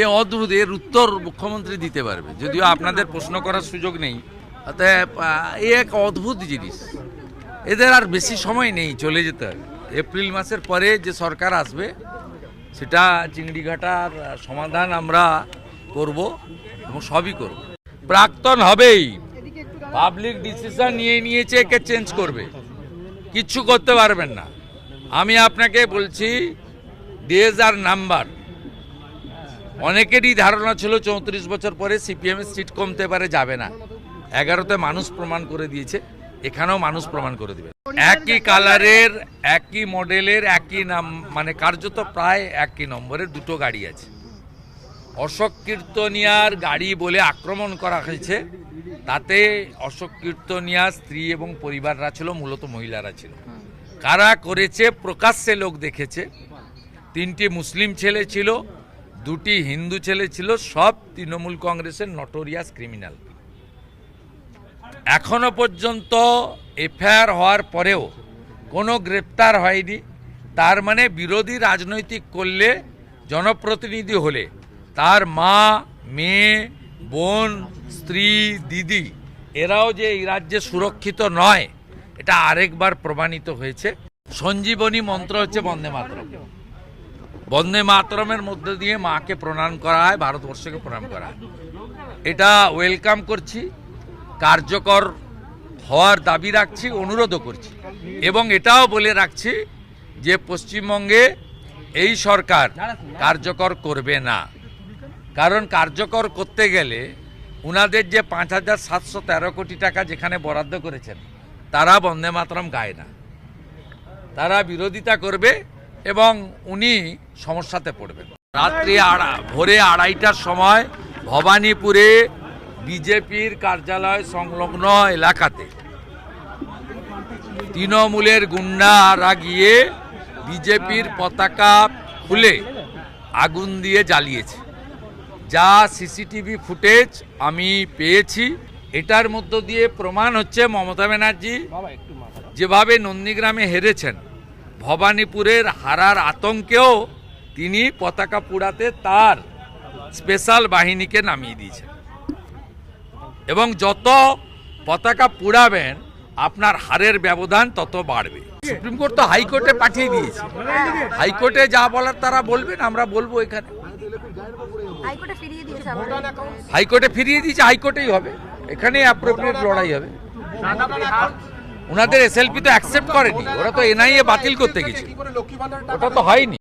এ অদ্ভুত, এর উত্তর মুখ্যমন্ত্রী দিতে পারবে। যদিও আপনাদের প্রশ্ন করার সুযোগ নেই, অতএব এ এক অদ্ভুত জিনিস। এদের আর বেশি সময় নেই, চলে যেতে হবে। এপ্রিল মাসের পরে যে সরকার আসবে, সেটা চিংড়িঘাটার সমাধান আমরা করব এবং সবই করব। প্রাক্তন হবেই। পাবলিক ডিসিশন নিয়ে নিয়েছে, একে চেঞ্জ করবে। কিচ্ছু করতে পারবেন না। আমি আপনাকে বলছি ডিএসআর নাম্বার। অনেকেরই ধারণা ছিল চৌত্রিশ বছর পরে সিপিএমের সিট কমতে পারে, যাবে না। এগারোতে মানুষ প্রমাণ করে দিয়েছে, এখানেও মানুষ প্রমাণ করে দিবে। একই কালারের, একই মডেলের, একই নাম মানে কার্যত প্রায় একই নম্বরের দুটো গাড়ি আছে। অশোক কীর্তনিয়ার গাড়ি বলে আক্রমণ করা হয়েছে, তাতে অশোক কীর্তনিয়ার স্ত্রী এবং পরিবাররা ছিল, মূলত মহিলারা ছিল। কারা করেছে, প্রকাশ্যে লোক দেখেছে। তিনটি মুসলিম ছেলে ছিল দুটি হিন্দু ছেলে ছিল, সব তৃণমূল কংগ্রেসের নটোরিয়াস ক্রিমিনাল এখনও পর্যন্ত এফআইআর হওয়ার পরেও কোনো গ্রেপ্তার হয়নি। তার মানে বিরোধী রাজনৈতিক করলে, জনপ্রতিনিধি হলে তার মা, মেয়ে, বোন, স্ত্রী, দিদি, এরাও যে এই রাজ্যে সুরক্ষিত নয়, এটা আরেকবার প্রমাণিত হয়েছে। সঞ্জীবনী মন্ত্র হচ্ছে বন্দে মাতরম। বন্দে মাতরমের মধ্যে দিয়ে মাকে প্রণাম করা হয় ভারতবর্ষকে প্রণাম করা হয় এটা ওয়েলকাম করছি, কার্যকর হওয়ার দাবি রাখছি, অনুরোধও করছি। এবং এটাও বলে রাখছি যে পশ্চিমবঙ্গে এই সরকার কার্যকর করবে না। কারণ কার্যকর করতে গেলে উনাদের যে পাঁচ হাজার সাতশো তেরো কোটি টাকা যেখানে বরাদ্দ করেছেন, তারা বন্দে মাতরম গায় না। তারা বিরোধিতা করবে এবং উনি সমস্যাতে পড়বেন। রাত্রি আড়া ভোরে আড়াইটার সময় ভবানীপুরে বিজেপির কার্যালয় সংলগ্ন এলাকাতে তৃণমূলের গুন্ডারা গিয়ে বিজেপির পতাকা খুলে আগুন দিয়ে জ্বালিয়েছে। যা সিসিটিভি ফুটেজ আমি পেয়েছি। এটার মধ্য দিয়ে প্রমাণ হচ্ছে মমতা ব্যানার্জি যেভাবে নন্দীগ্রামে হেরেছেন। ভবানীপুরের হারার আতঙ্কেও তিনি পতাকা পুড়াতে তার স্পেশাল বাহিনীকে নামিয়ে দিয়েছেন। এবং যত পতাকা পুড়াবেন আপনার হারের ব্যবধান তত বাড়বে। সুপ্রিম কোর্ট তো হাইকোর্টে পাঠিয়ে দিয়েছে। হাইকোর্টে যা বলার তারা বলবেন আমরা বলব এখানে। হাইকোর্টে ফিরিয়ে দিয়েছে হাইকোর্টে ফিরিয়ে দিয়েছে হাইকোর্টেই হবে। এখানে অ্যাপ্রোপ্রিয়েট লড়াই হবে। ওনাদের এস এসএলপি তো অ্যাকসেপ্ট করেনি ওরা তো এনআইএ বাতিল করতে গেছে ওটা তো হয়নি।